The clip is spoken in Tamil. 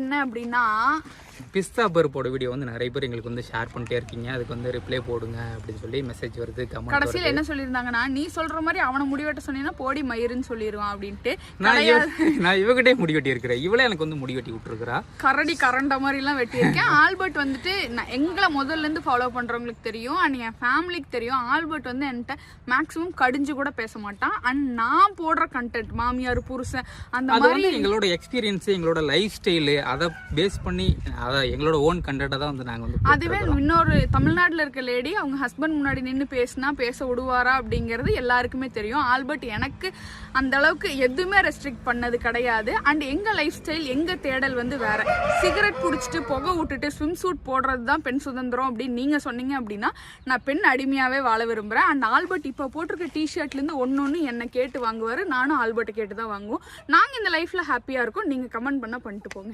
என்ன அப்படின்னா பிஸ்தா பருப்போட வீடியோ வந்து நிறைய பேர் எங்களுக்கு வந்து ஷேர் பண்ணிட்டே இருக்கீங்க. அதுக்கு வந்து ரிப்ளை போடுங்க அப்படின்னு சொல்லி மெசேஜ் வருது கடைசியில என்ன சொல்லியிருந்தாங்கன்னா நீ சொல்ற மாதிரி அவனை முடிவெட்ட சொன்னீங்கன்னா போடி மயிருன்னு சொல்லிடுவான் அப்படின்ட்டு. நான் நான் இவகிட்டே முடி வெட்டி இருக்கிறேன். இவளே எனக்கு வந்து முடி வெட்டி விட்டுருக்குறா. கரடி கரண்ட மாதிரி எல்லாம் வெட்டியிருக்கேன். ஆல்பர்ட் வந்துட்டு நான் எங்களை முதல்ல இருந்து ஃபாலோ பண்றவங்களுக்கு தெரியும். அண்ட் என் ஃபேமிலிக்கு தெரியும். ஆல்பர்ட் வந்து என்கிட்ட மேக்ஸிமம் கடிஞ்சு கூட பேச மாட்டான். அண்ட் நான் போடுற கண்டென்ட் மாமியார் புருஷன் அந்த மாதிரி எங்களோட எக்ஸ்பீரியன்ஸ் எங்களோட லைஃப் ஸ்டைலு அதை பேஸ் பண்ணி அதை எங்களோட ஓன் கண்டென்ட்டை தான் வந்து நாங்கள் வந்து அதுவே இன்னொரு தமிழ்நாட்டுல இருக்க லேடி அவங்க ஹஸ்பண்ட் முன்னாடி நின்று பேசினா பேச விடுவாரா அப்படிங்கிறது எல்லாருக்குமே தெரியும். ஆல்பர்ட் எனக்கு அந்த அளவுக்கு எதுவுமே ரெஸ்ட்ரிக்ட் பண்ணது கிடையாது. அண்ட் எங்க லைஃப் ஸ்டைல் எங்க தேடல் வந்து வேற. சிகரெட் குடிச்சிட்டு புகை விட்டுட்டு ஸ்விம் சூட் போடுறது தான் பெண் சுதந்திரம் அப்படின்னு நீங்க சொன்னீங்க அப்படின்னா நான் பெண் அடிமையாவே வாழ விரும்புறேன். அண்ட் ஆல்பர்ட் இப்போ போட்டிருக்க டிஷர்ட்ல இருந்து ஒன்னு ஒன்று என்னை கேட்டு வாங்குவாரு. நானும் ஆல்பர்ட்டை கேட்டு தான் வாங்குவோம். நாங்க இந்த லைஃப்ல ஹாப்பியா இருக்கோம். நீங்க கமெண்ட் பண்ணா பண்ணிட்டு போங்க.